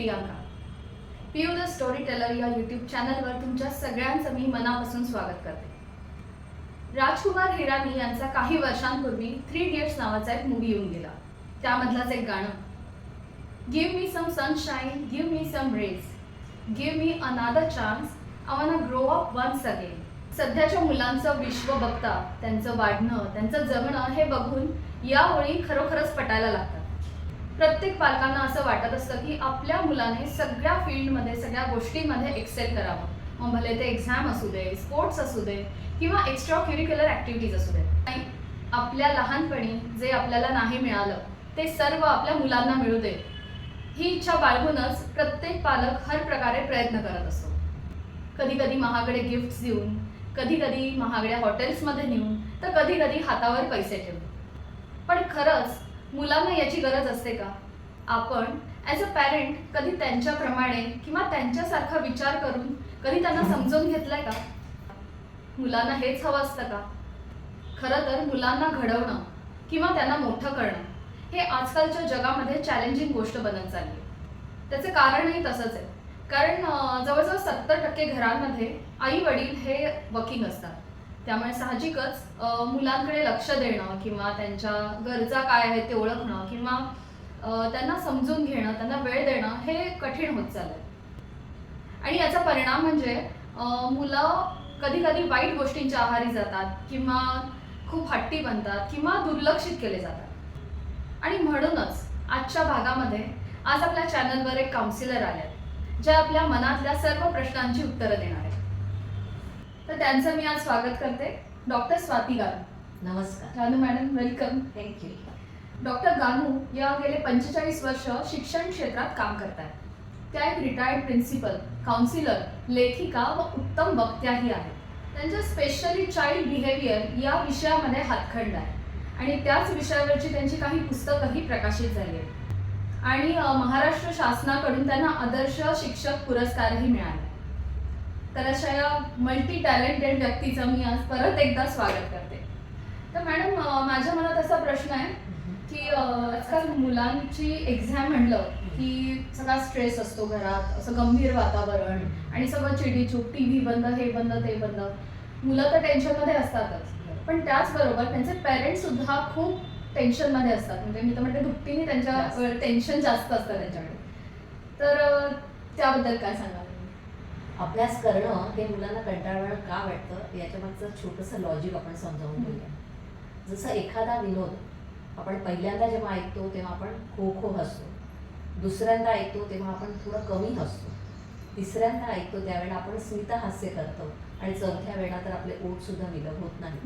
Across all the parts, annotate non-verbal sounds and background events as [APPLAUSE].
Priyanka. Piyu the story teller या YouTube चॅनलवर तुमच्या सगळ्यांचं मी मनापासून स्वागत करते. राजकुमार हिरानी यांचा काही वर्षांपूर्वी थ्री इडियट्स नावाचा एक मूवी येऊन गेला. त्यामधलाच एक गाणं. Give me some sunshine give me some rain give me another chance आम्हाला ग्रो अप वन्स अगेन सध्याच्या मुलांचं विश्व बघता त्यांचं वाढणं त्यांचं जगणं हे बघून या ओळी खरोखरच पटायला लागतात प्रत्येक पालकांना असं वाटत असतं की आपल्या मुलाने सगळ्या फील्डमध्ये सगळ्या गोष्टींमध्ये एक्सेल करावं. मग भले ते एक्झाम असू दे स्पोर्ट्स असू दे किंवा एक्स्ट्रा क्युरिक्युलर ॲक्टिव्हिटीज असू दे. नाही आपल्या लहानपणी जे आपल्याला नाही मिळालं ते सर्व आपल्या मुलांना मिळू दे. ही इच्छा बाळगूनच प्रत्येक पालक हर प्रकारे प्रयत्न करत असतो. कधी कधी महागडे गिफ्ट्स देऊन कधी कधी महागड्या हॉटेल्समध्ये नेऊन तर कधी कधी हातावर पैसे ठेवून. पण खरंच मुलांना याची गरज असते का? आपण ॲज अ पॅरेंट कधी त्यांच्याप्रमाणे किंवा त्यांच्यासारखा विचार करून कधी त्यांना समजून घेतलाय का? मुलांना हेच हवं असतं का? खरं तर मुलांना घडवणं किंवा त्यांना मोठं करणं हे आजकालच्या जगामध्ये चॅलेंजिंग गोष्ट बनत चालली आहे. त्याचं कारणही तसंच आहे. कारण जवळजवळ सत्तर टक्के घरांमध्ये आई वडील हे वर्किंग असतात. त्यामुळे साहजिकच मुलांकडे लक्ष देणं किंवा त्यांच्या गरजा काय आहेत ते ओळखणं किंवा त्यांना समजून घेणं त्यांना वेळ देणं हे कठीण होत चाललंय. आणि याचा परिणाम म्हणजे मुलं कधी कधी वाईट गोष्टींच्या आहारी जातात किंवा खूप हट्टी बनतात किंवा दुर्लक्षित केले जातात. आणि म्हणूनच आजच्या भागामध्ये आज आपल्या चॅनलवर एक काउन्सिलर आले आहेत ज्या आपल्या मनातल्या सर्व प्रश्नांची उत्तरं देणार आहेत. तर त्यांचं मी आज स्वागत करते. डॉक्टर स्वाती गानू. नमस्कार. Ganu madam welcome. Thank you doctor Ganu या गेले पंचेचाळीस वर्ष शिक्षण क्षेत्रात काम करतात त्या एक रिटायर्ड प्रिन्सिपल काउन्सिलर लेखिका व उत्तम वक्त्याही आहेत. त्यांच्या स्पेशली चाइल्ड बिहेवियर या विषयामध्ये हातखंड आहे. आणि त्याच विषयावरची त्यांची काही पुस्तकंही प्रकाशित झाली आहेत. आणि महाराष्ट्र शासनाकडून त्यांना आदर्श शिक्षक पुरस्कारही मिळाला. तर अशा या मल्टी टॅलेंटेड व्यक्तीचं मी आज परत एकदा स्वागत करते. तर मॅडम माझ्या मनात असा प्रश्न आहे की आजकाल मुलांची एक्झाम म्हणलं की सगळा स्ट्रेस असतो घरात असं गंभीर वातावरण आणि सगळं चिडीचूप टी व्ही बंद हे बंद ते बंद. मुलं तर टेन्शनमध्ये असतातच. पण त्याचबरोबर त्यांचे पेरेंट्स सुद्धा खूप टेन्शनमध्ये असतात. म्हणजे मी तर म्हणते दुपटीने त्यांच्या टेन्शन जास्त असतं त्यांच्याकडे. तर त्याबद्दल काय सांगाल? अभ्यास करणं हे मुलांना कंटाळवाणं का वाटतं? याच्या मागचं छोटंसं लॉजिक आपण समजावून घेऊया. जसं एखादा विनोद आपण पहिल्यांदा जेव्हा ऐकतो तेव्हा आपण खो खो हसतो. दुसऱ्यांदा ऐकतो तेव्हा आपण थोडं कमी हसतो. तिसऱ्यांदा ऐकतो त्यावेळेला आपण स्मित हास्य करतो. आणि चौथ्या वेळा तर आपले ओठ सुद्धा विलग होत नाही.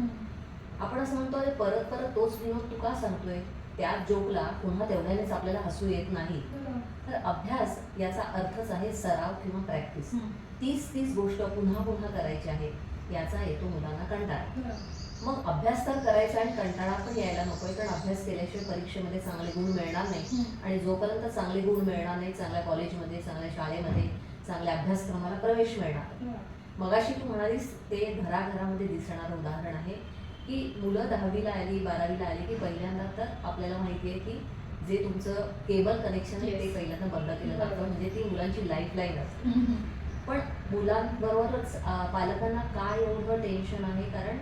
आपण असं म्हणतो "अरे परत परत तोच विनोद तू का सांगतोय? त्याच जोकला पुन्हा तेवढ्यानेच आपल्याला हसू येत नाही. तर अभ्यास याचा अर्थच आहे सराव किंवा प्रॅक्टिस तीच तीच गोष्ट पुन्हा पुन्हा करायची आहे याचा येतो मुलांना कंटाळा. मग अभ्यास तर करायचा आणि कंटाळा पण यायला नकोय कारण अभ्यास केल्याशिवाय परीक्षेमध्ये चांगले गुण मिळणार नाही. आणि जोपर्यंत चांगले गुण मिळणार नाही चांगल्या कॉलेजमध्ये चांगल्या शाळेमध्ये चांगल्या अभ्यासक्रमाला प्रवेश मिळणार मगाशी तू म्हणालीस ते घराघरामध्ये दिसणारं उदाहरण आहे की मुलं दहावीला आली बारावीला आली की पहिल्यांदा तर आपल्याला माहिती आहे की जे तुमचं केबल कनेक्शन आहे ते. पहिल्यांदा बंद केलं जातं. म्हणजे ती मुलांची लाईफ लाईन असते पण मुलांबरोबरच पालकांना काय एवढं टेन्शन आहे? कारण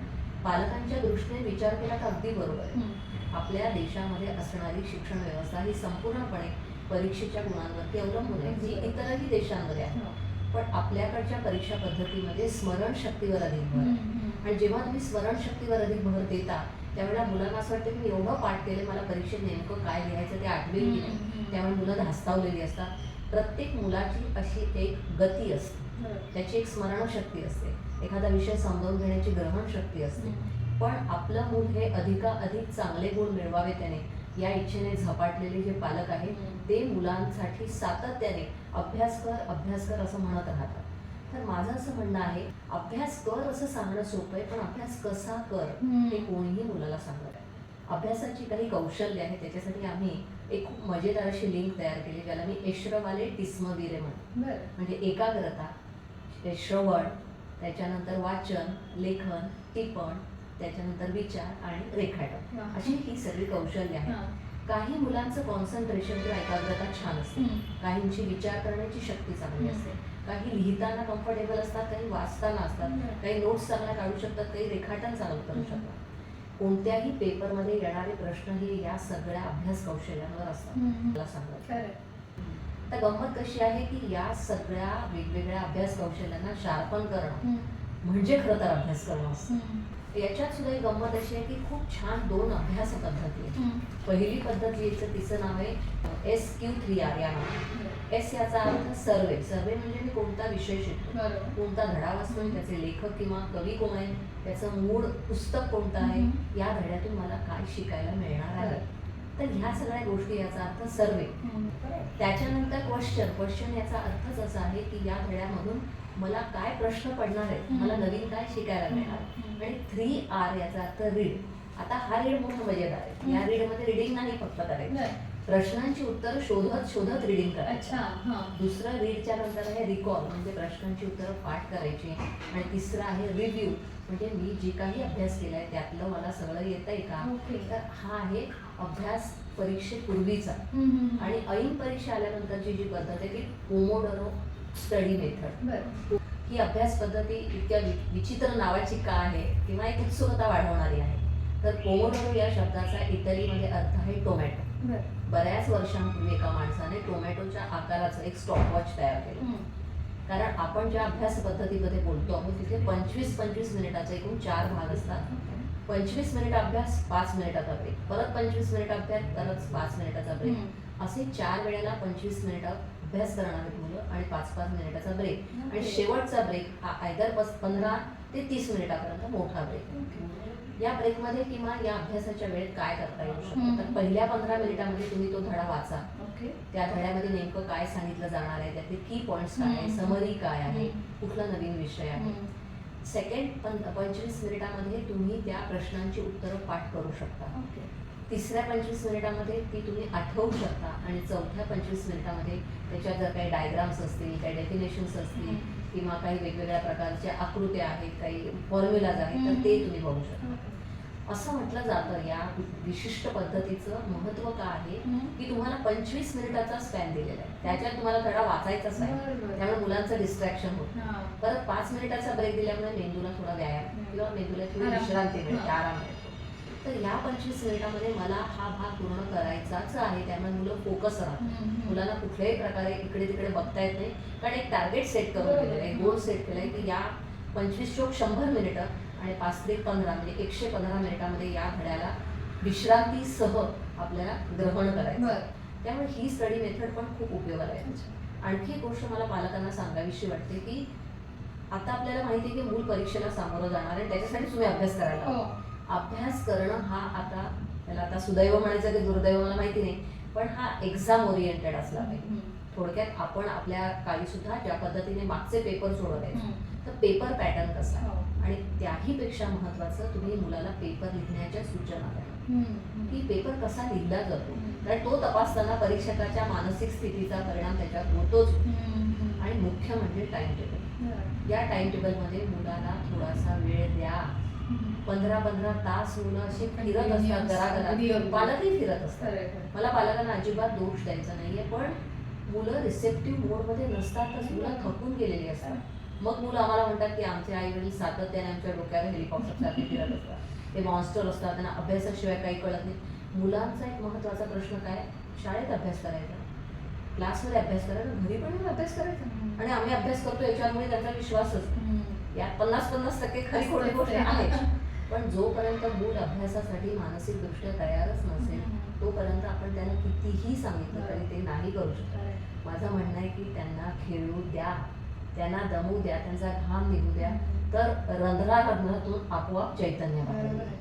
पालकांच्या दृष्टीने विचार केला तर अगदी बरोबर आहे. आपल्या देशामध्ये असणारी शिक्षण व्यवस्था ही संपूर्णपणे परीक्षेच्या गुणांवरती अवलंबून आहे. जी इतरही देशांमध्ये आहे. पण आपल्याकडच्या परीक्षा पद्धतीमध्ये स्मरणशक्तीवर अधिक भर आणि जेव्हा तुम्ही स्मरणशक्तीवर अधिक भर देता त्यावेळेला मुलांना असं वाटतं की मी एवढं पाठ केलं मला परीक्षेत नेमकं काय लिहायचं ते आठवेल की नाही? त्यामुळे मुलं धास्तावलेली असतात. प्रत्येक मुलाची अशी एक गती असते. त्याची एक स्मरणशक्ती असते. एखादा विषय समजावून घेण्याची ग्रहणशक्ती असते. पण आपलं मूल हे अधिकाधिक चांगले गुण मिळवावे त्याने. या इच्छेने झपाटलेले जे पालक आहेत ते मुलांसाठी सातत्याने अभ्यास कर अभ्यास कर असं म्हणत राहतात. तर माझं असं म्हणणं आहे अभ्यास कर असं सांगणं सोपं आहे पण अभ्यास कसा कर हे कोणीही मुलाला सांगत आहे अभ्यासाची काही कौशल्य आहे त्याच्यासाठी आम्ही एक खूप मजेदार अशी लिंक तयार केली ज्याला मी एश्रवाले टिस्मगिरे म्हणतो. म्हणजे एकाग्रता श्रवण त्याच्यानंतर वाचन लेखन टिपण त्याच्यानंतर विचार आणि रेखाटन. अशी ही सगळी कौशल्य आहेत. काही मुलांचं कॉन्सन्ट्रेशन किंवा एकाग्रता छान असते. काहींची विचार करण्याची शक्ती चांगली. असते काही लिहिताना कम्फर्टेबल असतात काही वाचताना असतात. काही नोट्स चांगल्या काढू शकतात काही रेखाटन चांगलं करू. शकतात कोणत्याही पेपरमध्ये येणारे प्रश्न हे या सगळ्या अभ्यास कौशल्यांवर असतात. मला खरंय. तर गंमत कशी आहे की या सगळ्या वेगवेगळ्या अभ्यास कौशल्यांना शार्पन करणं. म्हणजे खरं तर अभ्यास करणं असतं. याच्यात सुद्धा एक गंमत अशी आहे की खूप छान दोन अभ्यास पद्धती आहेत. पहिली पद्धत जी तिचं नाव आहे एस क्यू थ्री आर या नाव एस याचा अर्थ सर्वे. सर्वे म्हणजे मी कोणता विषय शिकतो? कोणता धडा वाचतोय? त्याचे लेखक किंवा कवी कोण आहे? त्याचं मूळ पुस्तक कोणतं आहे. या धड्यातून मला काय शिकायला मिळणार आहे? तर ह्या सगळ्या गोष्टी याचा अर्थ सर्वे. त्याच्यानंतर क्वेश्चन क्वेश्चन याचा अर्थच असा आहे की या धड्यामधून मला काय प्रश्न पडणार आहेत. मला नवीन काय शिकायला मिळणार. आणि थ्री आर याचा अर्थ रीड आता हा रीड मोठा मजेदार आहे या हम्म. रीडमध्ये रिडिंग नाही फक्त करायचं. प्रश्नांची उत्तर शोधत शोधत रिडिंग करायचं अच्छा हा दुसरं रीडच्या नंतर आहे रिकॉल म्हणजे प्रश्नांची उत्तरं पाठ करायची आणि तिसरं आहे रिव्ह्यू म्हणजे मी जी काही अभ्यास केलाय त्यातलं मला सगळं येत आहे का. तर हा आहे अभ्यास परीक्षेपूर्वीचा. आणि ऐन परीक्षा आल्यानंतरची जी पद्धत आहे ती पोमोडोरो स्टडी मेथड. ही अभ्यास पद्धती इतक्या विचित्र नावाची का आहे किंवा एक उत्सुकता वाढवणारी आहे तर पोमोडोरो या शब्दाचा इटलीमध्ये अर्थ आहे टोमॅटो. बऱ्याच वर्षांपूर्वी एका माणसाने टोमॅटोच्या आकाराचं एक स्टॉपवॉच तयार केलं. कारण आपण ज्या अभ्यास पद्धतीमध्ये बोलतो आहोत तिथे पंचवीस पंचवीस मिनिटाचे एकूण चार भाग असतात पंचवीस मिनिट अभ्यास पाच मिनिटाचा ब्रेक परत पंचवीस मिनिट अभ्यास परत पाच मिनिटाचा ब्रेक. असे चार वेळेला पंचवीस मिनिट अभ्यास करणारे मुलं आणि पाच पाच मिनिटाचा ब्रेक आणि. शेवटचा ब्रेक हा आयदर पंधरा ते तीस मिनिटापर्यंत मोठा ब्रेक या ब्रेकमध्ये किंवा या अभ्यासाच्या वेळेत काय करता येऊ शकतं. तर पहिल्या पंधरा मिनिटामध्ये तुम्ही तो धडा वाचा. त्या धड्यामध्ये नेमकं काय सांगितलं जाणार आहे? त्यातले की पॉइंट्स काय आहे. समरी काय आहे. कुठला नवीन विषय आहे. सेकंड पंचवीस मिनिटामध्ये तुम्ही त्या प्रश्नांची उत्तरं पाठ करू शकता. तिसऱ्या पंचवीस मिनिटामध्ये ती तुम्ही आठवू शकता आणि चौथ्या पंचवीस मिनिटामध्ये त्याच्यात जर काही डायग्राम्स असतील काही डेफिनेशन्स असतील. किंवा काही वेगवेगळ्या प्रकारच्या आकृत्या आहेत काही फॉर्म्युलाज आहेत तर ते तुम्ही बघू शकता असं म्हटलं जातं या विशिष्ट पद्धतीचं महत्त्व का आहे. की तुम्हाला पंचवीस मिनिटाचा स्पॅन दिलेला आहे त्याच्यात तुम्हाला धडा वाचायचाच आहे. त्यामुळे मुलांचं डिस्ट्रॅक्शन होत. परत पाच मिनिटाचा ब्रेक दिल्यामुळे मेंदूला थोडा व्यायाम. किंवा मेंदूला थोडी. विश्रांती मिळते. आराम मिळतो तर या पंचवीस मिनिटामध्ये मला हा भाग पूर्ण करायचाच आहे त्यामुळे मुलं फोकस राहतात. मुलांना कुठल्याही प्रकारे इकडे तिकडे बघता येत नाही कारण एक टार्गेट सेट करून. दिलेलं आहे गोल सेट केलाय की या पंचवीस चोक शंभर मिनिटं आणि पाच ते पंधरा म्हणजे एकशे पंधरा मिनिटामध्ये या धड्याला विश्रांतीसह आपल्याला ग्रहण करायचं. त्यामुळे ही स्टडी मेथड पण खूप उपयोगाला आहे. आणखी एक गोष्ट मला पालकांना सांगावीशी वाटते की आता आपल्याला माहिती आहे की मूल परीक्षेला सामोरं जाणार आहे त्याच्यासाठी तुम्ही अभ्यास करायला हो. हवा. अभ्यास करणं हा आता त्याला आता सुदैव म्हणायचं की दुर्दैव मला माहिती नाही पण हा एक्झाम ओरिएंटेड असला पाहिजे. थोडक्यात आपण आपल्या काळी सुद्धा ज्या पद्धतीने मागचे पेपर सोडवायचे हम्म. तर पेपर पॅटर्न कसा. आणि त्याही पेक्षा महत्वाचं तुम्ही मुलाला पेपर लिहिण्याच्या सूचना द्या. की पेपर कसा लिहिला जातो. कारण तो तपासताना परीक्षकाच्या मानसिक स्थितीचा परिणाम त्याच्यात होतोच. आणि मुख्य म्हणजे टाइम टेबल. या टाइम टेबलमध्ये मुलाला थोडासा वेळ द्या. पंधरा पंधरा तास मुलं अशी फिरत असतात घराघरात. पालकही फिरत असतात. मला पालकांना अजिबात दोष द्यायचा नाहीये पण मुलं रिसेप्टिव्ह मोडमध्ये नसतातच मुलं थकून गेलेली असतात. मग मुलं आम्हाला म्हणतात की आमचे आई वडील सातत्याने आमच्या डोक्यावर हेलिकॉप्टर सारखे फिरत असतात. ते मॉन्स्टर असतात त्यांना अभ्यासाशिवाय काही कळत नाही. मुलांचा एक महत्त्वाचा प्रश्न काय? शाळेत अभ्यास करायचा. क्लासमध्ये अभ्यास करायचा घरी पण अभ्यास करायचा. आणि आम्ही अभ्यास करतो याच्यामुळे त्यांचा विश्वासच. यात पन्नास पन्नास टक्के खरी खोटी गोष्ट आहे. पण जोपर्यंत मूल अभ्यासासाठी मानसिकदृष्ट्या तयारच नसेल. तोपर्यंत आपण त्याला कितीही सांगितलं तरी ते नाही करू शकत. माझं म्हणणं आहे की त्यांना खेळू द्या त्यांना दमू द्या त्यांचा घाम निघू द्या तर रंध्रा रंध्रातून आपोआप चैतन्य बाहेर. आहे.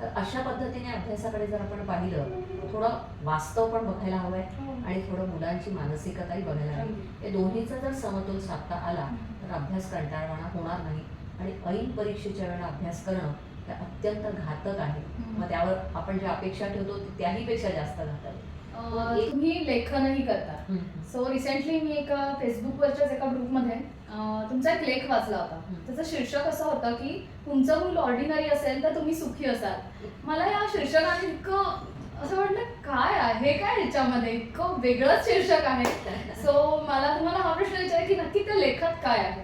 तर अशा पद्धतीने अभ्यासाकडे जर आपण पाहिलं थोडं वास्तव पण बघायला हवंय हो. आणि थोडं मुलांची मानसिकताही बघायला हवी हे दोन्हीचा जर समतोल साधता आला तर अभ्यास कंटाळवाणा होणार नाही आणि ऐन परीक्षेच्या वेळेला अभ्यास करणं अत्यंत घातक आहे. मग त्यावर आपण ज्या अपेक्षा ठेवतो त्याही पेक्षा जास्त घातक तुम्ही लेखनही करता. सो रिसेंटली मी एका फेसबुकवरच्याच एका ग्रुपमध्ये अं, तुमचा एक लेख वाचला होता. हम्म. त्याचं शीर्षक असं होतं की तुमचं मूल ऑर्डिनरी असेल तर तुम्ही सुखी असाल. मला या शीर्षकाने इतकं असं वाटलं काय आहे काय ह्याच्यामध्ये इतकं वेगळंच शीर्षक आहे. सो मला तुम्हाला हा प्रश्न विचार की नक्की त्या लेखात काय आहे?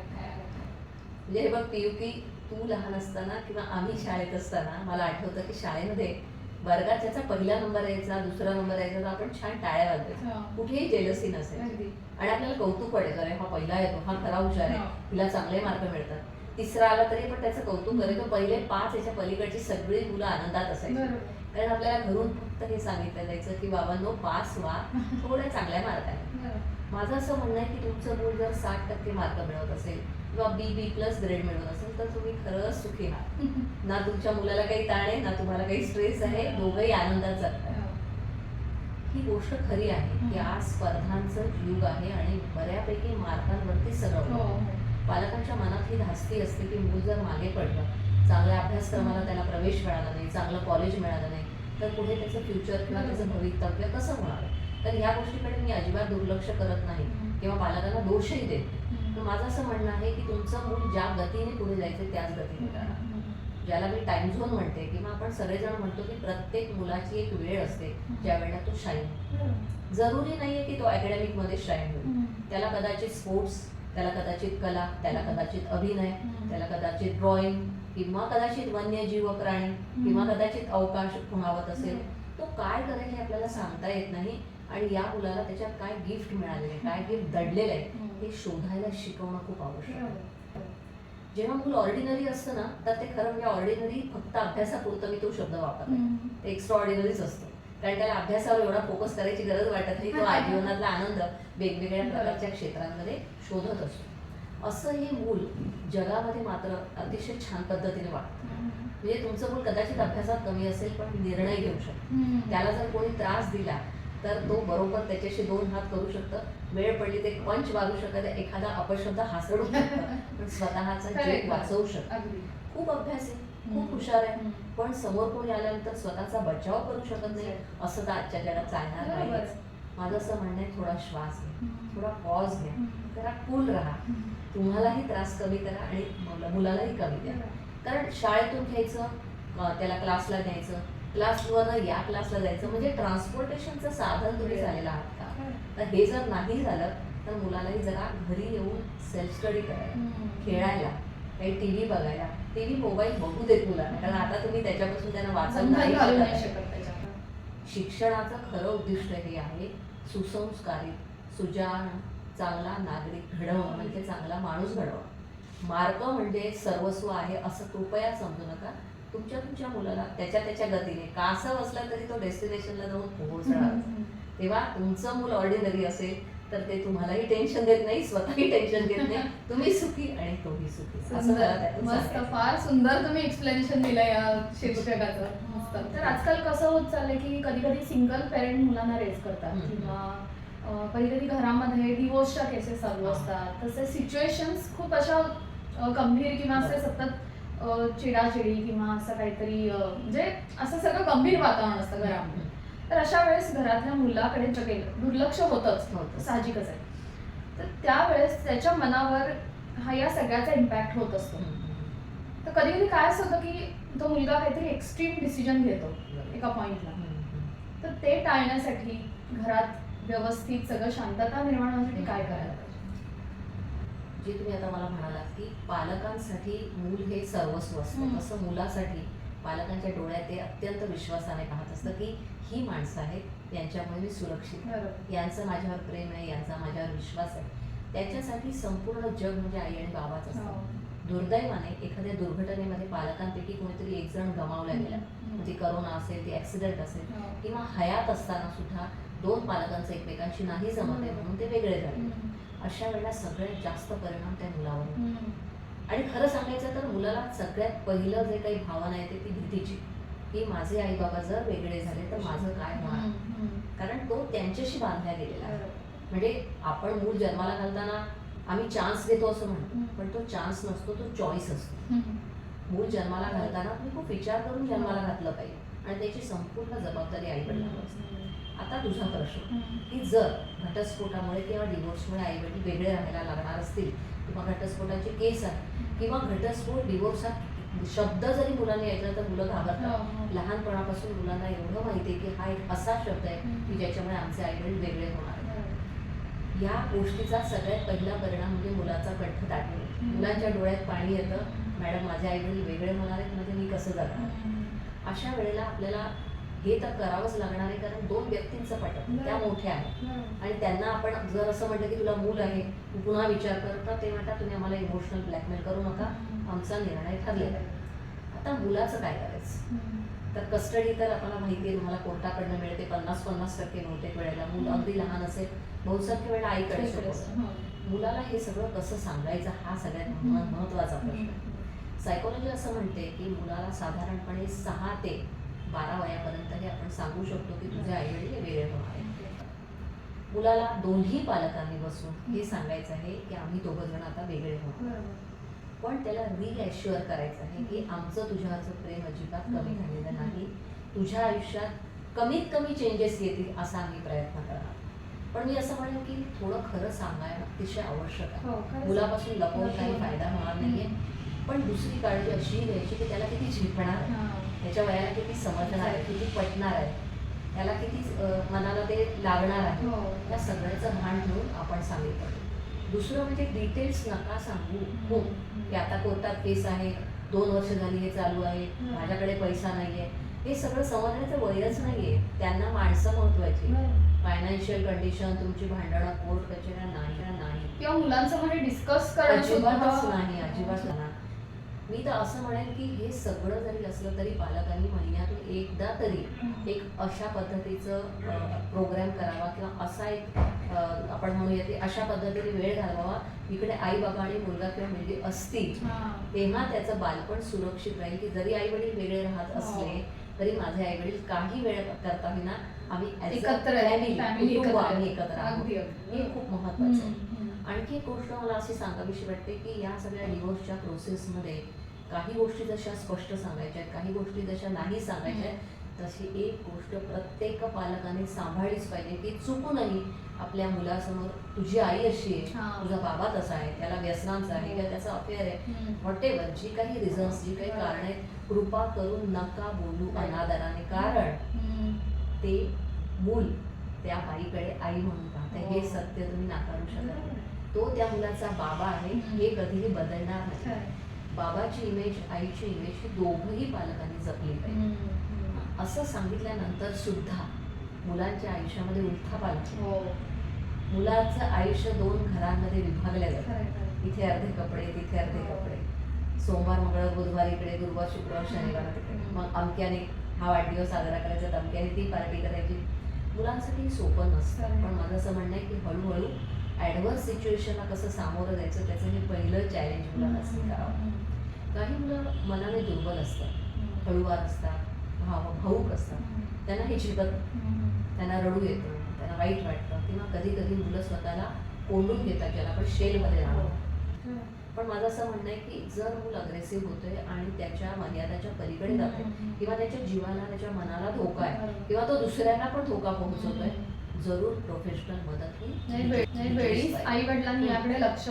म्हणजे हे बघ पियुकी तू लहान असताना किंवा आम्ही शाळेत असताना मला आठवतं की शाळेमध्ये वर्गात ज्याचा पहिला नंबर यायचा दुसरा नंबर यायचा तर आपण छान टाळ्या वाजवायचो हा. कुठेही जेलसी नसेल. आणि आपल्याला कौतुक वाटायचं अरे हा पहिला येतो हा खरा हुशार आहे हा. तिला चांगले मार्क मिळतात तिसरा आला तरी पण त्याचं कौतुक करायचं पहिले पाच याच्या पलीकडची सगळी मुलं आनंदात असायची. कारण आपल्याला घरून फक्त हे सांगितलं जायचं की बाबांनो पास व्हा [LAUGHS] थोड्या चांगल्या मार्काने. माझं असं म्हणणं आहे की तुमचं मूल जर साठ टक्के मार्क मिळवत असेल किंवा बी बी प्लस ग्रेड मिळवत असेल तर तुम्ही खरंच सुखी आहात [LAUGHS] ना तुमच्या मुलाला काही ताण आहे ना तुम्हाला काही स्ट्रेस आहे दोघंही आनंदात जगतात. ही. गोष्ट खरी आहे की आज स्पर्धांचं युग आहे आणि बऱ्यापैकी मार्कांवरती सगळं हो. हो. पालकांच्या मनात ही धास्ती असते की मूल जर मागे पडलं चांगल्या अभ्यासक्रमाला त्याला प्रवेश मिळाला नाही चांगलं कॉलेज मिळालं नाही तर पुढे त्याचं फ्युचर किंवा त्याचं भवितव्य कसं होणार? तर ह्या गोष्टीकडे मी अजिबात दुर्लक्ष करत नाही. किंवा पालकांना दोषही देत. तर माझं असं म्हणणं आहे की तुमचं मूल ज्या गतीने पुढे जायचं त्याच गतीने करा ज्याला मी टाइम झोन म्हणते किंवा आपण सगळेजण म्हणतो की प्रत्येक मुलाची एक वेळ असते ज्या वेळेला तो शाईन जरुरी नाहीये की तो अकॅडमिकमध्ये शाईन होईल. त्याला कदाचित स्पोर्ट्स त्याला कदाचित कला त्याला कदाचित अभिनय त्याला कदाचित ड्रॉइंग किंवा कदाचित वन्यजीव प्राणी किंवा कदाचित अवकाश खुणावत असेल तो काय करेल हे आपल्याला सांगता येत नाही. आणि या मुलाला त्याच्यात काय गिफ्ट मिळालेलं आहे काय गिफ्ट दडलेलं आहे हे शोधायला शिकवणं खूप आवश्यक आहे. जेव्हा मुलं ऑर्डिनरी असतं ना तर ते खरं म्हणजे ऑर्डिनरी फक्त अभ्यासापुरतं मी तो शब्द वापरतो ते एक्स्ट्रा ऑर्डिनरीच असतं. कारण त्याला अभ्यासावर एवढा फोकस करायची गरज वाटत नाही तो आ- जीवनातला आनंद वेगवेगळ्या प्रकारच्या क्षेत्रांमध्ये शोधत असतो. असं हे मूल जगामध्ये मात्र अतिशय छान पद्धतीने वाटतं म्हणजे तुमचं मूल कदाचित अभ्यासात कमी असेल पण निर्णय घेऊ शकतो. त्याला जर कोणी त्रास दिला तर तो बरोबर त्याच्याशी दोन हात करू शकतं. वेळ पडली ते पंच मारू शकत एखादा अपशब्द हासडू शकतं. पण स्वतःचा. जीव वाचवू शकतं. खूप अभ्यास आहे. खूप. हुशार आहे. पण समोर कोणी आल्यानंतर स्वतःचा बचाव करू शकत नाही? असं तर आजच्या जगात चालणार. नाही माझं असं म्हणणं आहे थोडा श्वास घ्या. थोडा पॉज घ्या. जरा कूल राहा. तुम्हालाही त्रास कमी करा आणि मुला- मुलालाही कमी द्या कारण शाळेतून घ्यायचं त्याला क्लासला न्यायचं क्लासवरनं या क्लासला जायचं. म्हणजे ट्रान्सपोर्टेशनचं साधन तुम्ही झालेलं आहात का? तर हे जर नाही झालं तर मुलालाही जरा घरी येऊन सेल्फ स्टडी करायला खेळायला काही टी व्ही बघायला. टी व्ही मोबाईल बघू देत मुलांना. कारण आता तुम्ही त्याच्यापासून त्यांना वाचवून नाही शिक्षणाचं खरं उद्दिष्ट हे आहे सुसंस्कारित सुजाण चांगला नागरिक घडवणं म्हणजे चांगला माणूस घडवणं. मार्ग म्हणजे सर्वस्व आहे असं कृपया समजू नका. तुमच्या तुमच्या मुलाला त्याच्या त्याच्या गतीने का असं असलं तरी तो डेस्टिनेशनला जाऊन पोहोचणार. तेव्हा तुमचं मूल ऑर्डिनरी असेल तर ते तुम्हालाही टेन्शन देत नाही स्वतःही टेन्शन घेत नाही. [LAUGHS] तुम्ही सुखी आणि तोही सुखी. असं मस्त. फार सुंदर तुम्ही एक्सप्लेनेशन दिलं या शीर्षकाचं मस्त. तर आजकाल कसं होत चाललंय की कधी कधी सिंगल पेरेंट मुलांना रेस करतात. किंवा कधी कधी घरामध्ये डिवोर्सच्या केसेस चालू हा. असतात. तसे सिच्युएशन्स खूप अशा गंभीर किंवा असे सतत अ, चिडाचिडी किंवा असं काहीतरी म्हणजे असं सगळं गंभीर वातावरण असतं घरामध्ये. तर अशा वेळेस घरातल्या मुलाकडे जगेल दुर्लक्ष होतच. साहजिकच आहे. तर त्यावेळेस त्याच्या मनावर हा या सगळ्याचा इम्पॅक्ट होत असतो. तर कधी कधी काय असं होतं की तो मुलगा काहीतरी एक्स्ट्रीम डिसिजन घेतो एका पॉइंटला हम्म. तर ते टाळण्यासाठी घरात व्यवस्थित सगळं शांतता निर्माण होण्यासाठी काय करायला जे तुम्ही आता मला म्हणालात की पालकांसाठी मूल हे सर्वस्व असतं. तसं मुलासाठी पालकांच्या डोळ्यात ते अत्यंत विश्वासाने पाहत असतं की ही माणसं आहेत यांच्यामुळे मी सुरक्षित यांचं माझ्यावर प्रेम आहे यांचा माझ्यावर विश्वास आहे त्याच्यासाठी संपूर्ण जग म्हणजे आई आणि बाबाच हो. असतं दुर्दैवाने एखाद्या दुर्घटनेमध्ये पालकांपैकी कोणीतरी एक जण गमावला गेला. ती करोना असेल ती ऍक्सिडेंट असेल हो. किंवा हयात असताना सुद्धा दोन पालकांचं एकमेकांशी नाही जमत आहे म्हणून ते वेगळे झाले. अशा वेळेला सगळ्यात जास्त परिणाम त्या मुलावर. आणि खरं सांगायचं तर मुलाला सगळ्यात पहिलं जे काही भावना येते ती भीतीची की माझे आई बाबा जर वेगळे झाले तर माझं काय होणार. कारण तो त्यांच्याशी बांधला गेलेला आहे. म्हणजे आपण मूल जन्माला घालताना आम्ही चान्स देतो असं म्हणतो. पण तो चान्स नसतो तो चॉईस असतो. मूल जन्माला घालताना तुम्ही खूप विचार करून जन्माला घातलं पाहिजे आणि त्याची संपूर्ण जबाबदारी आई वडिलांवर असते आता तुझा प्रश्न. की जर घटस्फोटामुळे किंवा डिवोर्समुळे आई वडील वेगळे राहायला लागणार असतील किंवा घटस्फोटाची केस आहे किंवा घटस्फोट डिवोर्स हा शब्द जरी मुलांनी ऐकला तर मुलं घाबरतात. हो, हो. लहानपणापासून मुलांना एवढं माहिती आहे की हा एक असा शब्द आहे की ज्याच्यामुळे आमचे आईवडील वेगळे होणार आहेत. या गोष्टीचा सगळ्यात पहिला परिणाम म्हणजे मुलाचा कंठ दाटणे. मुलांच्या डोळ्यात पाणी येतं. मॅडम माझे आईवडील वेगळे होणार आहेत म्हणजे मी कसं जगणार अशा वेळेला आपल्याला हे तर करावंच लागणार आहे कारण दोन व्यक्तींचं नाही. त्या मोठ्या आहेत. आणि त्यांना आपण जर असं म्हटलं की तुला मूल आहे तू पुन्हा विचार कर तर ते म्हणतात तुम्ही आम्हाला इमोशनल ब्लॅकमेल करू नका. आमचा निर्णय ठरलेला आहे. आता मुलाचं काय करायचं? तर कस्टडी तर आपल्याला माहिती आहे तुम्हाला कोर्टाकडनं मिळते पन्नास पन्नास टक्के बहुतेक वेळेला. मूल अगदी लहान असेल बहुसंख्य वेळेला आईकडे सोपवतं. मुलाला हे सगळं कसं सांगायचं हा सगळ्यात मह- महत्त्वाचा प्रश्न सायकोलॉजी असं म्हणते की मुलाला साधारणपणे सहा ते बारा वयापर्यंत हे आपण सांगू शकतो की तुझे आईवडील हे वेगळे होणार आहेत. मुलाला दोन्ही पालकांनी बसून हे सांगायचं आहे की आम्ही दोघं जण आता वेगळे होणार पण त्याला रिॲश्युअर करायचं आहे की आमचं तुझ्यावरचं प्रेम अजिबात कमी झालेलं नाही. तुझ्या आयुष्यात कमीत कमी चेंजेस येतील असा आम्ही प्रयत्न करणार. पण मी असं म्हणेन की थोडं खरं सांगायला अतिशय आवश्यक आहे. हो, मुलापासून लपवून काही फायदा होणार नाहीये. पण दुसरी काळजी अशी घ्यायची की त्याला किती झेपणार आहे. त्याच्या वयाला किती समजणार आहे किती पटणार आहे त्याला किती मनाला ते लागणार आहे हो. या सगळ्याचं भान ठेवून आपण सांगितलं. दुसरं म्हणजे डिटेल्स नका सांगू. हो की आता कोर्टात केस आहे दोन वर्ष झाली हे चालू आहे. माझ्याकडे पैसा नाहीये. हे सगळं समजण्याचं वयच नाहीये. त्यांना माणसं महत्वाची. फायनान्शियल कंडिशन तुमची भांडणं कोर्ट कचेऱ्या नाही नाही. किंवा मुलांचं मध्ये डिस्कस सुद्धा अजिबातच नाही अजिबात नाही. मी तर असं म्हणेन की हे सगळं जरी असलं तरी पालकांनी महिन्यातून एकदा तरी एक अशा पद्धतीचं प्रोग्राम करावा किंवा असा एक आपण म्हणूया की अशा पद्धतीने वेळ घालवावा इकडे आई बाबा आणि मुलगा किंवा मुलगी असतील. तेव्हा त्याचं बालपण सुरक्षित राहील की जरी आई वडील वेगळे राहत हो. असले तरी माझे आई वडील काही वेळ करता होईना आम्ही एकत्र एकत्र. आम्ही आहोत. हे खूप महत्वाचं आहे. आणखी एक गोष्ट मला अशी सांगावीशी वाटते की या सगळ्या डिवोर्सच्या प्रोसेसमध्ये काही गोष्टी जशा स्पष्ट सांगायच्या आहेत काही गोष्टी जशा नाही सांगायच्या आहेत तशी एक गोष्ट प्रत्येक पालकाने सांभाळलीच पाहिजे की चुकूनही आपल्या मुलासमोर तुझी आई अशी आहे. तुझा बाबा तसा आहे त्याला व्यसनांचा आहे किंवा त्याचा अफेअर आहे. व्हॉटेवर जी काही रिझन्स जी काही कारण आहेत कृपा करून नका बोलू अनादराने कारण. ते मूल त्या बाईकडे आई म्हणून पाहते हे हो. सत्य तुम्ही नाकारू शकत तो त्या मुलाचा बाबा आहे हे कधीही बदलणार नाही. बाबाची इमेज आईची इमेज ही दोघंही पालकांनी जपली पाहिजे. असं सांगितल्यानंतर सुद्धा मुलांच्या आयुष्यामध्ये उलथा हो. मुलाचं आयुष्य दोन घरांमध्ये विभागलं जातं. इथे अर्धे कपडे तिथे अर्धे हो. कपडे सोमवार मंगळवार बुधवार इकडे गुरुवार शुक्रवार शनिवार तिकडे. मग अमक्याने हा वाढदिवस साजरा करायचा अमक्याने ती पार्टी करायची मुलांसाठी सोपं नसतं. पण माझं असं म्हणणं आहे की हळूहळू ॲडव्हर्स सिच्युएशनला कसं सामोरं जायचं त्याचं हे पहिलं चॅलेंज मुलांना स्वीकारावं काही मुलं मनाने दुर्बल असतात. हळूवार असतात भाव भाऊक असतात त्यांना हे हम्म. त्यांना रडू येतं त्यांना वाईट वाटतं किंवा कधी कधी मुलं स्वतःला कोंडून घेतात ज्याला आपण शेलमध्ये राहतो. पण माझं असं म्हणणं आहे की जर मूल अग्रेसिव्ह होतोय आणि त्याच्या मर्यादाच्या पलीकडे जाते. किंवा त्याच्या जीवाला त्याच्या मनाला धोका आहे. किंवा तो दुसऱ्यांना पण धोका पोहोचवतोय जरूर प्रोफेशनल मदत ही आई वडिलांनी याकडे लक्ष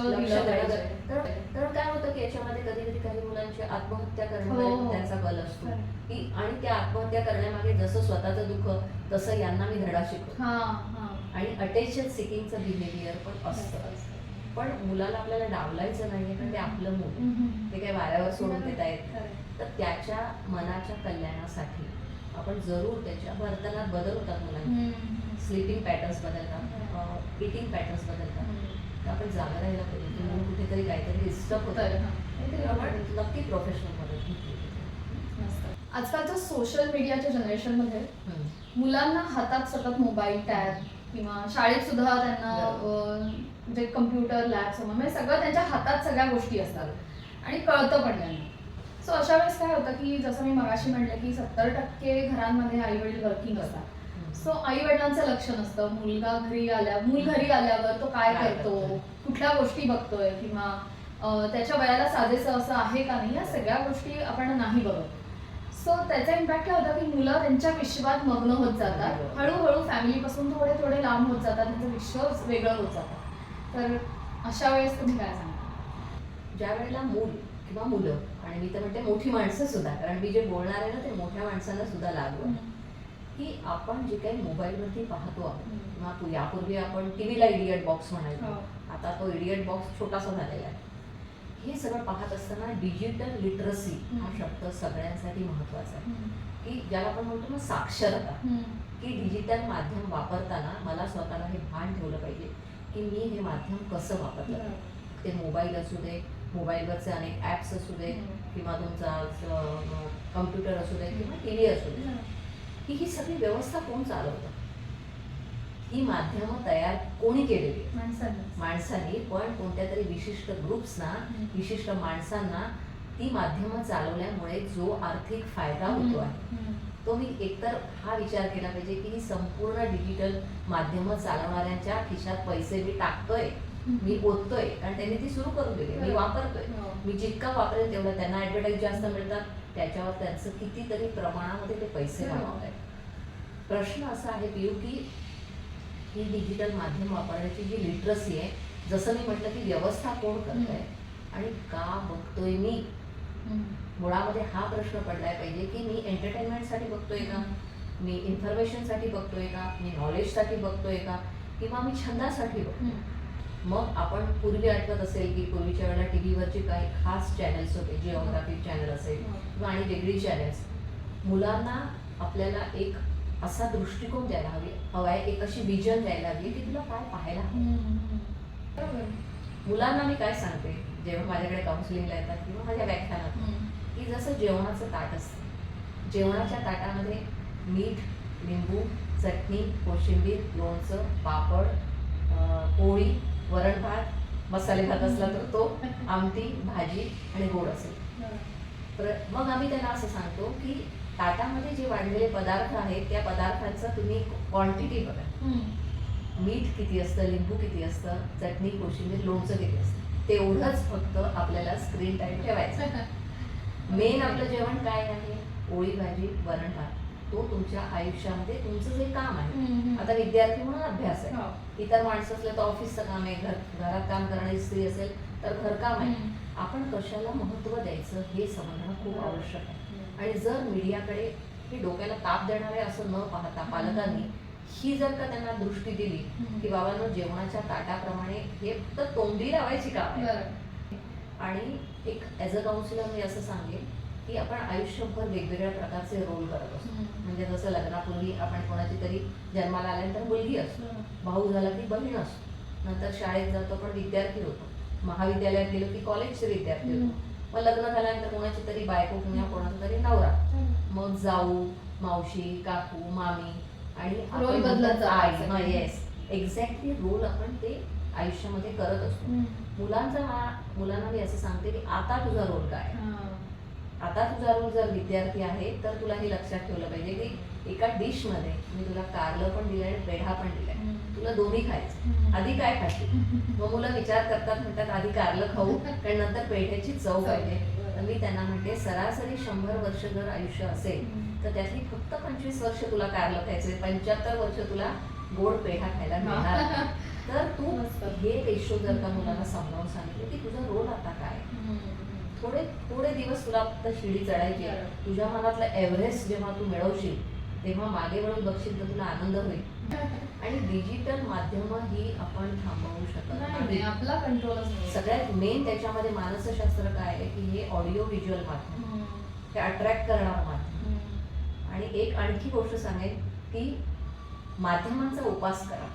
तर तर काय होतं की याच्यामध्ये कधी कधी काही मुलांची आत्महत्या हो, करण्यामध्ये हो. त्यांचा कल असतो. की आणि त्या आत्महत्या करण्यामागे जसं स्वतःचं दुःख तसं यांना मी धडा शिकतो हा हा. आणि अटेन्शन सिकिंगचं बिहेवियर पण असतं पण मुलाला आपल्याला डावलायचं नाहीये कारण ते आपलं मूल. ते काही वाऱ्यावर सोडून देता येत. तर त्याच्या मनाच्या कल्याणासाठी आपण जरूर त्याच्या वर्तनात बदल होतात हम्म. स्लीपिंग पॅटर्न्स बदलतात इटिंग पॅटर्न्स. तर आपण जागा राहायला पाहिजे म्हणून कुठेतरी काहीतरी डिस्टर्ब होतं हा. काहीतरी आपण नक्की प्रोफेशनल मदत घेतली. आजकालच्या सोशल मीडियाच्या जनरेशनमध्ये हम्म. मुलांना हातात सतत मोबाईल टॅब किंवा शाळेत सुद्धा त्यांना अं, जे कम्प्युटर लॅब समोर म्हणजे सगळं त्यांच्या हातात सगळ्या गोष्टी असतात आणि कळतं पण त्यांना सो अशा वेळेस काय होतं की जसं मी मगाशी म्हटलं की सत्तर टक्के घरांमध्ये आई वडील वर्किंग असतात. सो आई वडिलांचं लक्ष नसतं मुलगा घरी आल्या मूल घरी आल्यावर तो काय करतो? कुठल्या गोष्टी बघतोय? किंवा त्याच्या वयाला साजेसं असं आहे का नाही? या सगळ्या गोष्टी आपण नाही बघत. सो त्याचा इम्पॅक्ट काय होता की मुलं त्यांच्या विश्वात मग्न होत जातात. हळूहळू फॅमिलीपासून थोडे थोडे लांब होत जातात. त्यांचं विश्व वेगळं होत जातं. तर अशा वेळेस तुम्ही काय सांगा ज्या वेळेला मूल किंवा मुलं आणि मी तर म्हणते मोठी माणसं सुद्धा कारण मी जे बोलणार आहे ना ते मोठ्या माणसांना सुद्धा लागू आहे की आपण जे काही मोबाईलवरती पाहतो किंवा यापूर्वी आपण टीव्हीला इडियट बॉक्स म्हणायचो. हो. आता तो इडियट बॉक्स छोटासा झालेला आहे. हे सगळं पाहत असताना डिजिटल लिटरसी हा. शब्द सगळ्यांसाठी महत्त्वाचा आहे. की ज्याला आपण म्हणतो ना साक्षरता. की डिजिटल माध्यम वापरताना मला स्वतःला हे भान ठेवलं पाहिजे की मी हे माध्यम कसं वापरलं ते मोबाईल असू दे मोबाईलवरचे अनेक ॲप्स असू दे किंवा तुमचा कम्प्युटर असू दे किंवा टी व्ही असू दे. की ही सगळी व्यवस्था कोण चालवतं? ही माध्यमं तयार कोणी केलेली? माणसांनी. पण कोणत्या तरी विशिष्ट ग्रुप्सना विशिष्ट माणसांना ती माध्यमं चालवल्यामुळे जो आर्थिक फायदा होतो आहे तो मी एकतर हा विचार केला पाहिजे की ही संपूर्ण डिजिटल माध्यमं चालवणाऱ्यांच्या खिशात पैसे मी टाकतोय मी ओततोय कारण त्यांनी ती सुरू करून दिली मी वापरतोय. मी जितका वापरेल तेवढं त्यांना ऍडव्हर्टाईज जास्त मिळतात. त्याच्यावर त्यांचं कितीतरी प्रमाणामध्ये ते पैसे. कमावत आहेत. प्रश्न असा आहे पियू की ही डिजिटल माध्यम वापरण्याची जी लिटरसी आहे जसं मी म्हटलं की व्यवस्था कोण करत आहे आणि का बघतोय मी? मुळामध्ये हा प्रश्न पडलाय पाहिजे की मी एंटरटेनमेंटसाठी बघतोय का? मी इन्फॉर्मेशनसाठी बघतोय का? मी नॉलेजसाठी बघतोय का? किंवा मी छंदासाठी बघतोय? मग आपण पूर्वी आठवत असेल की पूर्वीच्या वेळेला टी व्हीवरचे काही खास चॅनल्स होते जिओग्राफिक चॅनल असेल किंवा आणि वेगळी चॅनल्स मुलांना आपल्याला एक असा दृष्टिकोन द्यायला हवी हवाय एक अशी विजन द्यायला हवी की तुला काय पाहायला हवं. मुलांना मी काय सांगते जेव्हा माझ्याकडे काउन्सिलिंगला येतात किंवा माझ्या व्याख्यानात की जसं जेवणाचं ताट असतं. जेवणाच्या ताटामध्ये मीठ लिंबू चटणी कोशिंबीर लोणचं पापड पोळी वरण भात मसाले भात असला तर तो आमटी भाजी आणि गोड असेल. प्र- मग आम्ही त्यांना असं सांगतो की ताटामध्ये जे वाढलेले पदार्थ आहेत त्या पदार्थांचं तुम्ही क्वांटिटी बघा. मीठ किती असतं लिंबू किती असतं चटणी कोशिंबीर लोणचं किती असतं तेवढंच फक्त आपल्याला स्क्रीन टाईम ठेवायचं. मेन आपलं जेवण काय आहे? पोळी भाजी वरण भात. तो तुमच्या आयुष्यामध्ये तुमचं जे काम आहे. आता विद्यार्थी म्हणून अभ्यास आहे. इतर माणसं असले तर ऑफिसचं काम आहे घर घरात काम करणारी स्त्री असेल तर घरकाम आहे. आपण कशाला महत्त्व द्यायचं हे समजणं खूप आवश्यक आहे. आणि जर मीडियाकडे हे डोक्याला ताप देणार आहे असं न पाहता पालकांनी ही जर का त्यांना दृष्टी दिली की बाबांनो जेवणाच्या ताटाप्रमाणे हे फक्त तोंडी लावायची काम आहे. आणि एक ॲज अ काउन्सिलर मी असं सांगेन की आपण आयुष्यभर वेगवेगळ्या प्रकारचे रोल करत असतो. म्हणजे जसं लग्नापूर्वी आपण कोणाची तरी जन्माला आल्यानंतर मुलगी असतो. भाऊ झाला की बहीण असतो. नंतर शाळेत जातो पण विद्यार्थी होतो. महाविद्यालयात गेलो की कॉलेजचे विद्यार्थी होतो. मग लग्न झाल्यानंतर कोणाची तरी बायको किंवा कोणाचा तरी नवरा. मग जाऊ मावशी काकू मामी आणि आपण Role बदलत आई. येस एक्झॅक्टली रोल आपण ते आयुष्यामध्ये करत असतो. मुलांचा हा मुलांना मी असं सांगते की आता तुझा रोल काय? आता तुझा रोल जर विद्यार्थी आहे तर तुला हे लक्षात ठेवलं पाहिजे की एका डिशमध्ये मी तुला कारलं पण दिलंय आणि पेढा पण दिलाय. तुला दोन्ही खायचं आधी काय खाशील? मग मुलं विचार करतात म्हणतात आधी कारलं खाऊ कारण नंतर पेढ्याची चव पाहिजे. तर मी त्यांना म्हणते सरासरी शंभर वर्ष जर आयुष्य असेल तर त्यातली फक्त पंचवीस वर्ष तुला कारलं खायचंय. पंच्याहत्तर वर्ष तुला गोड पेढा खायला मिळणार. तर तू. हे रेशो जर का मुलांना समजावून सांगितलं की तुझा रोल आता काय? थोडे थोडे दिवस तुला फक्त शिडी चढायची. तुझ्या मनातलं एव्हरेस्ट जेव्हा तू मिळवशील तेव्हा मागे वळून बघशील तर तुला आनंद होईल. [LAUGHS] आणि डिजिटल माध्यम ही आपण थांबवू शकत नाही आपला कंट्रोलच सगळ्यात मेन त्याच्यामध्ये मानसशास्त्र काय आहे की हे ऑडिओ व्हिज्युअल माध्यम. हे अट्रॅक्ट करणारं माध्यम. आणि एक आणखी गोष्ट सांगेन की माध्यमांचा उपास करा.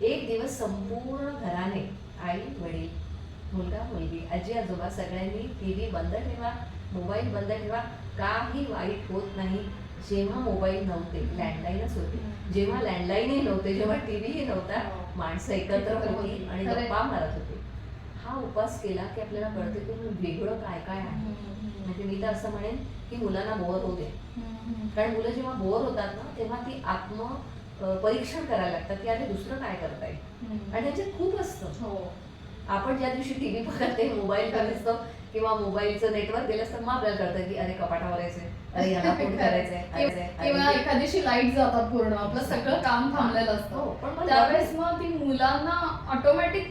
एक दिवस संपूर्ण घराने आई वडील मुलगा मुलगी आजी आजोबा सगळ्यांनी टी व्ही बंद ठेवा मोबाईल बंद ठेवा. काही वाईट होत नाही. जेव्हा मोबाईल नव्हते लँडलाईनच होते. जेव्हा लँडलाईनही नव्हते जेव्हा टी व्हीही नव्हता माणसं एकत्र होती आणि. गप्पा मारत होते. हा उपास केला की आपल्याला कळते की वेगळं काय काय आहे. म्हणजे मी तर असं म्हणेन की मुलांना बोर होऊ दे कारण मुलं जेव्हा बोर होतात ना तेव्हा ती आत्म परीक्षण करायला लागतात की अरे दुसरं काय करता येईल आणि त्याच्यात खूप असतं. हो. आपण ज्या दिवशी टीव्ही बघते मोबाईल करत असतो किंवा मोबाईलचं नेटवर्क गेलं असतं मग आपल्याला कळतं की अरे कपाटावर यायचंय अरे याला फोन करायचंय किंवा अरे, एखादीशी लाइट जातात पूर्ण आपलं सगळं काम थांबलेलं हो, असतं पण मग त्यावेळेस मग ती मुलांना ऑटोमॅटिक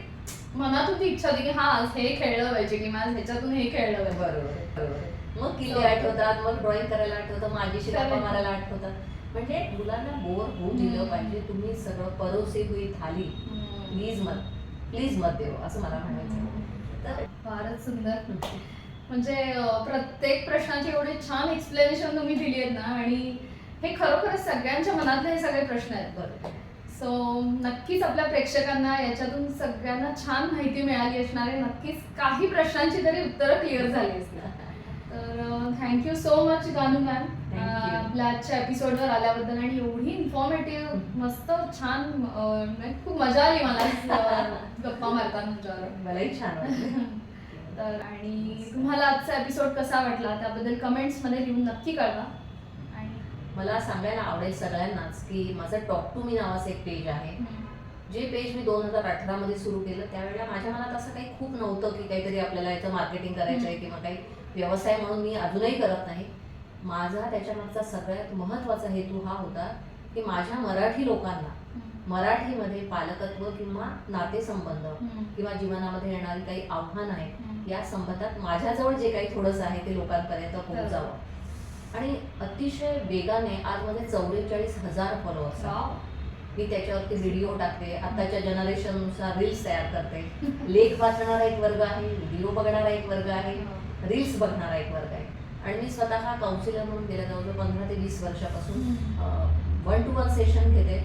मनातून ती इच्छा होती की हा आज हे खेळलं पाहिजे किंवा आज ह्याच्यातून हे खेळलं पाहिजे बरोबर बरोबर. मग किल्ले आठवतात मग ड्रॉइंग करायला आठवतं माझी Correct. मारायला आठवतात म्हणजे मुलांना बोर होऊ दिलं. पाहिजे तुम्ही सगळं परोसे हुई थाली. प्लीज मत प्लीज मत देव असं मला म्हणायचं तर फारच सुंदर. म्हणजे प्रत्येक प्रश्नाची एवढी छान एक्सप्लेनेशन तुम्ही दिली आहेत ना आणि हे खरोखरच सगळ्यांच्या मनातले हे सगळे प्रश्न आहेत बरोबर सो नक्कीच आपल्या प्रेक्षकांना याच्यातून सगळ्यांना छान माहिती मिळाली असणार आहे. नक्कीच काही प्रश्नांची तरी उत्तरं क्लिअर झाली असणार. तर thank you so much Ganu ma'am. आपल्या आजच्या एपिसोडवर आल्याबद्दल आणि एवढी इन्फॉर्मेटिव्ह मस्त छान अं, म्हणजे खूप मजा आली मला अं, गप्पा मारताना तुमच्यावर मलाही छान वाटलं. [LAUGHS] तर आणि तुम्हाला आजचा एपिसोड कसा वाटला त्याबद्दल कमेंट्समध्ये लिहून नक्की कळवा. आणि मला सांगायला आवडेल सगळ्यांनाच की माझं टॉक टू मी नावाचं एक पेज आहे. जे पेज मी दोन हजार अठरा मध्ये सुरू केलं त्यावेळेला माझ्या मनात असं काही खूप नव्हतं की काहीतरी आपल्याला याचं मार्केटिंग करायचं आहे किंवा काही व्यवसाय म्हणून मी अजूनही करत नाही. माझा त्याच्यामागचा सगळ्यात महत्त्वाचा हेतू हा होता की माझ्या मराठी लोकांना मराठीमध्ये पालकत्व किंवा नातेसंबंध किंवा जीवनामध्ये येणारी काही आव्हानं आहेत या संबंधात माझ्याजवळ जे काही थोडंसं आहे ते लोकांपर्यंत पोहोचावं. आणि अतिशय वेगाने आज माझे चौवेचाळीस हजार फॉलोअर्स मी त्याच्यावरती व्हिडिओ टाकते आताच्या जनरेशननुसार रील्स तयार करते. लेख वाचणारा एक वर्ग आहे व्हिडिओ बघणारा एक वर्ग आहे. रील्स बघणारा एक वर्ग आहे. आणि मी स्वतः काउन्सिलर म्हणून गेल्या जवळजवळ पंधरा ते वीस वर्षापासून वन टू वन सेशन घेते.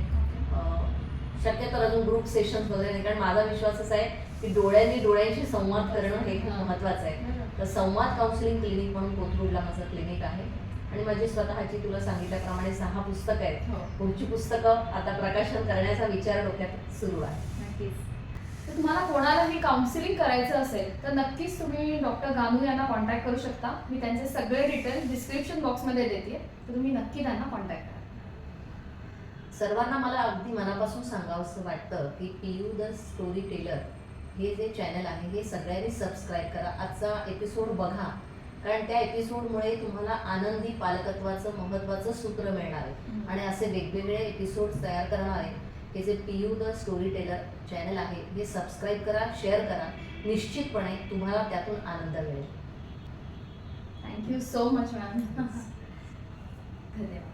शक्यतो अजून ग्रुप सेशन वगैरे नाही कारण माझा विश्वासच आहे की डोळ्यांनी डोळ्यांशी संवाद करणं हे खूप महत्वाचं आहे. तर संवाद काउन्सिलिंग क्लिनिक म्हणून कोथरूडला माझं क्लिनिक आहे. आणि माझी स्वतःची तुला सांगितल्याप्रमाणे सहा पुस्तकं आहेत. हो. पुढची पुस्तकं आता प्रकाशन करण्याचा विचार डोक्यात सुरू आहे. तुम्हाला कोणालाही काउन्सिलिंग करायचं असेल तर नक्कीच तुम्ही डॉक्टर गानू यांना कॉन्टॅक्ट करू शकता. मी त्यांचे सगळे डिटेल्स डिस्क्रिप्शन बॉक्समध्ये देते तर तुम्ही नक्की त्यांना कॉन्टॅक्ट करा. सर्वांना मला अगदी मनापासून सांगावंसं वाटतं की P U the story teller हे जे चॅनल आहे हे सगळ्यांनी सबस्क्राईब करा. आजचा एपिसोड बघा. कारण त्या एपिसोडमुळे तुम्हाला आनंदी पालकत्वाचं महत्त्वाचं सूत्र मिळणार आहे. आणि असे वेगवेगळे एपिसोड्स तयार करणार आहे. हे जे P U the story teller channel आहे हे सबस्क्राईब करा शेअर करा. निश्चितपणे तुम्हाला त्यातून आनंद मिळेल. थँक्यू सो मच मॅम धन्यवाद.